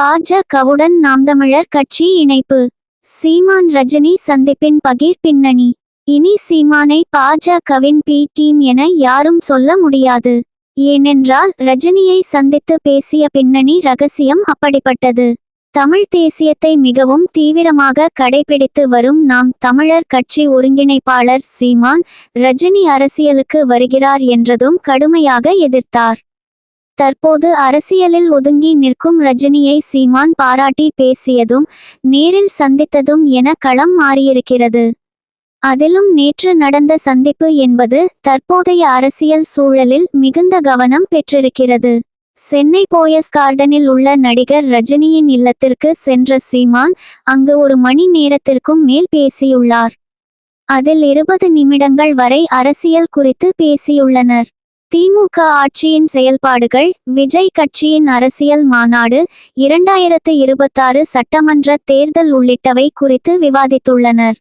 பாஜகவுடன் நாம் தமிழர் கட்சி இணைப்பு. சீமான் ரஜினி சந்திப்பின் பகிர் பின்னணி. இனி சீமானை பாஜகவின் பி. டீம் என யாரும் சொல்ல முடியாது. ஏனென்றால் ரஜினியை சந்தித்து பேசிய பின்னணி ரகசியம் அப்படிப்பட்டது. தமிழ் தேசியத்தை மிகவும் தீவிரமாக கடைபிடித்து வரும் நாம் தமிழர் கட்சி ஒருங்கிணைப்பாளர் சீமான் ரஜினி அரசியலுக்கு வருகிறார் என்றதும் கடுமையாக எதிர்த்தார். தற்போது அரசியலில் ஒதுங்கி நிற்கும் ரஜினியை சீமான் பாராட்டி பேசியதும் நேரில் சந்தித்ததும் என களம் மாறியிருக்கிறது. அதிலும் நேற்று நடந்த சந்திப்பு என்பது தற்போதைய அரசியல் சூழலில் மிகுந்த கவனம் பெற்றிருக்கிறது. சென்னை போயஸ் கார்டனில் உள்ள நடிகர் ரஜினியின் இல்லத்திற்கு சென்ற சீமான் அங்கு ஒரு மணி நேரத்திற்கும் மேல் பேசியுள்ளார். அதில் இருபது நிமிடங்கள் வரை அரசியல் குறித்து பேசியுள்ளனர். திமுக ஆட்சியின் செயல்பாடுகள் விஜய் கட்சியின் அரசியல் மாநாடு இரண்டாயிரத்து இருபத்தாறு சட்டமன்ற தேர்தல் உள்ளிட்டவை குறித்து விவாதித்துள்ளனர்.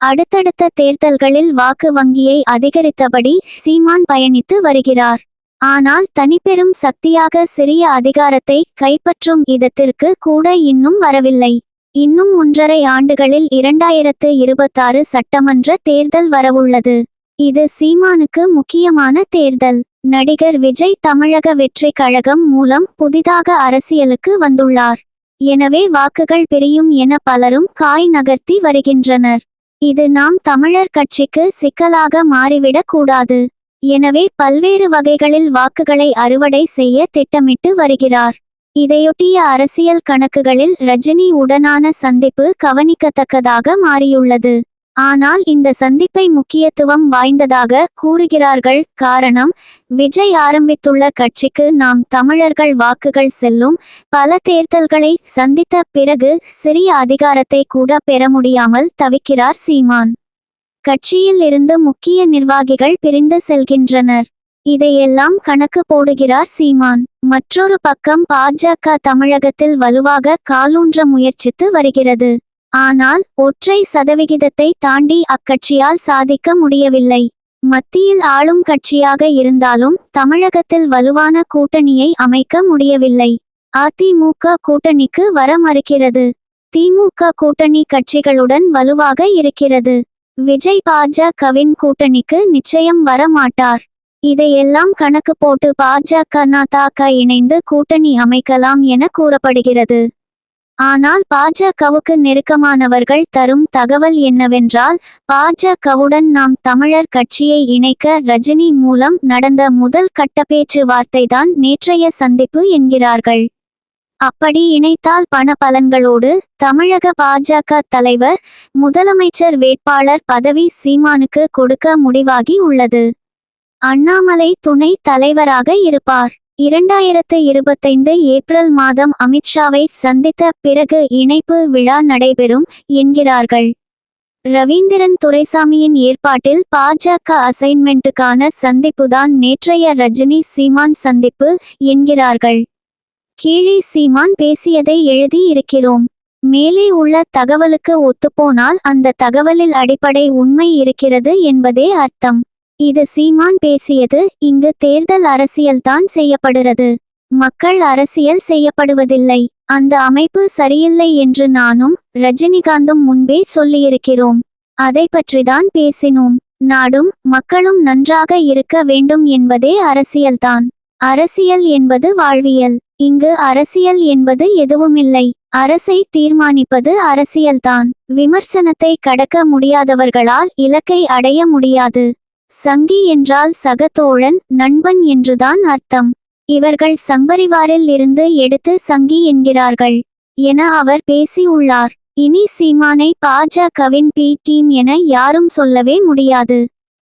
அடுத்தடுத்த தேர்தல்களில் வாக்கு வங்கியை அதிகரித்தபடி சீமான் பயணித்து வருகிறார். ஆனால் தனிப்பெரும் சக்தியாக சிறிய அதிகாரத்தை கைப்பற்றும் இதத்திற்கு கூட இன்னும் வரவில்லை. இன்னும் ஒன்றரை ஆண்டுகளில் இரண்டாயிரத்து இருபத்தாறு சட்டமன்ற தேர்தல் வரவுள்ளது. இது சீமானுக்கு முக்கியமான தேர்தல். நடிகர் விஜய் தமிழக வெற்றி கழகம் மூலம் புதிதாக அரசியலுக்கு வந்துள்ளார். எனவே வாக்குகள் பிரியும் என பலரும் காய் நகர்த்தி வருகின்றனர். இது நாம் தமிழர் கட்சிக்கு சிக்கலாக மாறிவிடக் கூடாது. எனவே பல்வேறு வகைகளில் வாக்குகளை அறுவடை செய்ய திட்டமிட்டு வருகிறார். இதையொட்டிய அரசியல் கணக்குகளில் ரஜினி உடனான சந்திப்பு கவனிக்கத்தக்கதாக மாறியுள்ளது. ஆனால் இந்த சந்திப்பை முக்கியத்துவம் வாய்ந்ததாக கூறுகிறார்கள். காரணம் விஜய் ஆரம்பித்துள்ள கட்சிக்கு நாம் தமிழர்கள் வாக்குகள் செல்லும். பல தேர்தல்களை சந்தித்த பிறகு சிறிய அதிகாரத்தை கூட பெற முடியாமல் தவிக்கிறார் சீமான். கட்சியில் இருந்து முக்கிய நிர்வாகிகள் பிரிந்து செல்கின்றனர். இதையெல்லாம் கணக்கு போடுகிறார் சீமான். மற்றொரு பக்கம் பாஜக தமிழகத்தில் வலுவாக காலூன்ற முயற்சித்து வருகிறது. ஆனால் ஒற்றை சதவிகிதத்தை தாண்டி அக்கட்சியால் சாதிக்க முடியவில்லை. மத்தியில் ஆளும் கட்சியாக இருந்தாலும் தமிழகத்தில் வலுவான கூட்டணியை அமைக்க முடியவில்லை. அதிமுக கூட்டணிக்கு வர மறுக்கிறது திமுக கூட்டணி கட்சிகளுடன் வலுவாக இருக்கிறது. விஜய் பாஜகவின் கூட்டணிக்கு நிச்சயம் வர மாட்டார் இதையெல்லாம் கணக்கு போட்டு பாஜக நாதாக இணைந்து கூட்டணி அமைக்கலாம் என கூறப்படுகிறது. ஆனால் பாஜகவுக்கு நெருக்கமானவர்கள் தரும் தகவல் என்னவென்றால் பாஜகவுடன் நாம் தமிழர் கட்சியை இணைக்க ரஜினி மூலம் நடந்த முதல் கட்ட பேச்சுவார்த்தைதான் நேற்றைய சந்திப்பு என்கிறார்கள். அப்படி இணைத்தால் பண பலன்களோடு தமிழக பாஜக தலைவர் முதலமைச்சர் வேட்பாளர் பதவி சீமானுக்கு கொடுக்க முடிவாகி உள்ளது. அண்ணாமலை துணை தலைவராக இருப்பார். இரண்டாயிரத்து இருபத்தைந்து ஏப்ரல் மாதம் அமித்ஷாவை சந்தித்த பிறகு இணைப்பு விழா நடைபெறும் என்கிறார்கள். ரவீந்திரன் துரைசாமியின் ஏற்பாட்டில் பாஜக அசைன்மெண்ட்டுக்கான சந்திப்புதான் நேற்றைய ரஜினி சீமான் சந்திப்பு என்கிறார்கள். கீழே சீமான் பேசியதை எழுதி இருக்கிறோம். மேலே உள்ள தகவலுக்கு ஒத்துப்போனால் அந்த தகவலில் அடிப்படை உண்மை இருக்கிறது என்பதே அர்த்தம். இது சீமான் பேசியது இங்கு தேர்தல் அரசியல்தான் செய்யப்படுகிறது. மக்கள் அரசியல் செய்யப்படுவதில்லை. அந்த அமைப்பு சரியில்லை என்று நானும் ரஜினிகாந்தும் முன்பே சொல்லியிருக்கிறோம். அதை பற்றிதான் பேசினோம். நாடும் மக்களும் நன்றாக இருக்க வேண்டும் என்பதே அரசியல்தான் அரசியல் என்பது வாழ்வியல். இங்கு அரசியல் என்பது எதுவுமில்லை. அரசை தீர்மானிப்பது அரசியல்தான் விமர்சனத்தை கடக்க முடியாதவர்களால் இலக்கை அடைய முடியாது. சங்கி என்றால் சகதோழன் நண்பன் என்றுதான் அர்த்தம். இவர்கள் சம்பரிவாரில் இருந்து எடுத்து சங்கி என்கிறார்கள். என அவர் பேசியுள்ளார் இனி சீமானை பாஜகவின் பி டீம் என யாரும் சொல்லவே முடியாது.